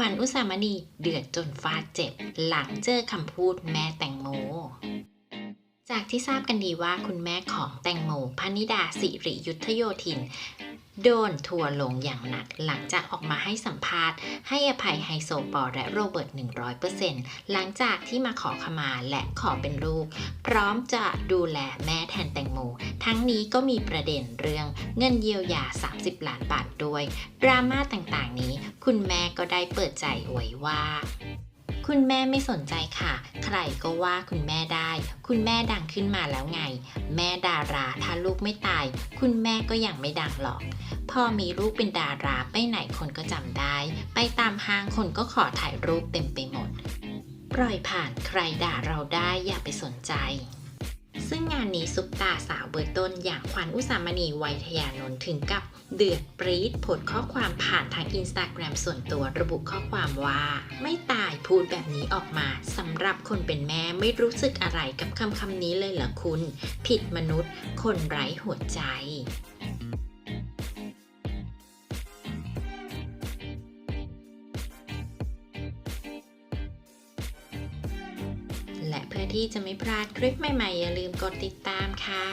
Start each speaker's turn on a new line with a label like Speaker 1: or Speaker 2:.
Speaker 1: ขวัญอุสามณีเดือดจนฟาเจ็บ หลังเจอคำพูดแม่แตงโม จากที่ทราบกันดีว่าคุณแม่ของแตงโมพนิดาสิริยุทธโยธิน โดนทัวร์ลงอย่างหนักหลังจากออกมาให้สัมภาษณ์ ให้อภัยไฮโซปอและโรเบิร์ต 100%หลังจากที่มาขอขมาและขอเป็นลูก พร้อมจะดูแลแม่แทนแตงโม ทั้งนี้ก็มีประเด็นเรื่องเงินเยียวยา 30 ล้านบาทด้วย ดราม่าต่างๆนี้ คุณแม่ก็ได้เปิดใจไว้ว่าคุณแม่ไม่สนใจค่ะ รก็ว่าคุณแม่ได้ คุณแม่ดังขึ้นมาแล้วไง แม่ดาราถ้าลูกไม่ตาย คุณแม่ก็ยังไม่ดังหรอกพอมีลูกเป็นดาราไปไหนคนก็จำได้ ไปตามห้างคนก็ขอถ่ายรูปเต็มไปหมด ปล่อยผ่านใครด่าเราได้อย่าไปสนใจ ซึ่งงานนี้ซุปตาสาวเบอร์ต้นอย่างขวัญอุสามณีไวยทยานนท์ถึงกับเดือดปรี๊ดโพสต์ข้อความผ่านทางอินสตาแกรมส่วนตัวระบุข้อความว่า ไม่ตายพูดแบบนี้ออกมาสำหรับคนเป็นแม่ไม่รู้สึกอะไรกับคำคำนี้เลยเหรอคุณ ผิดมนุษย์ คนไร้หัวใจ ที่จะไม่พลาดคลิปใหม่ๆ อย่าลืมกดติดตามค่ะ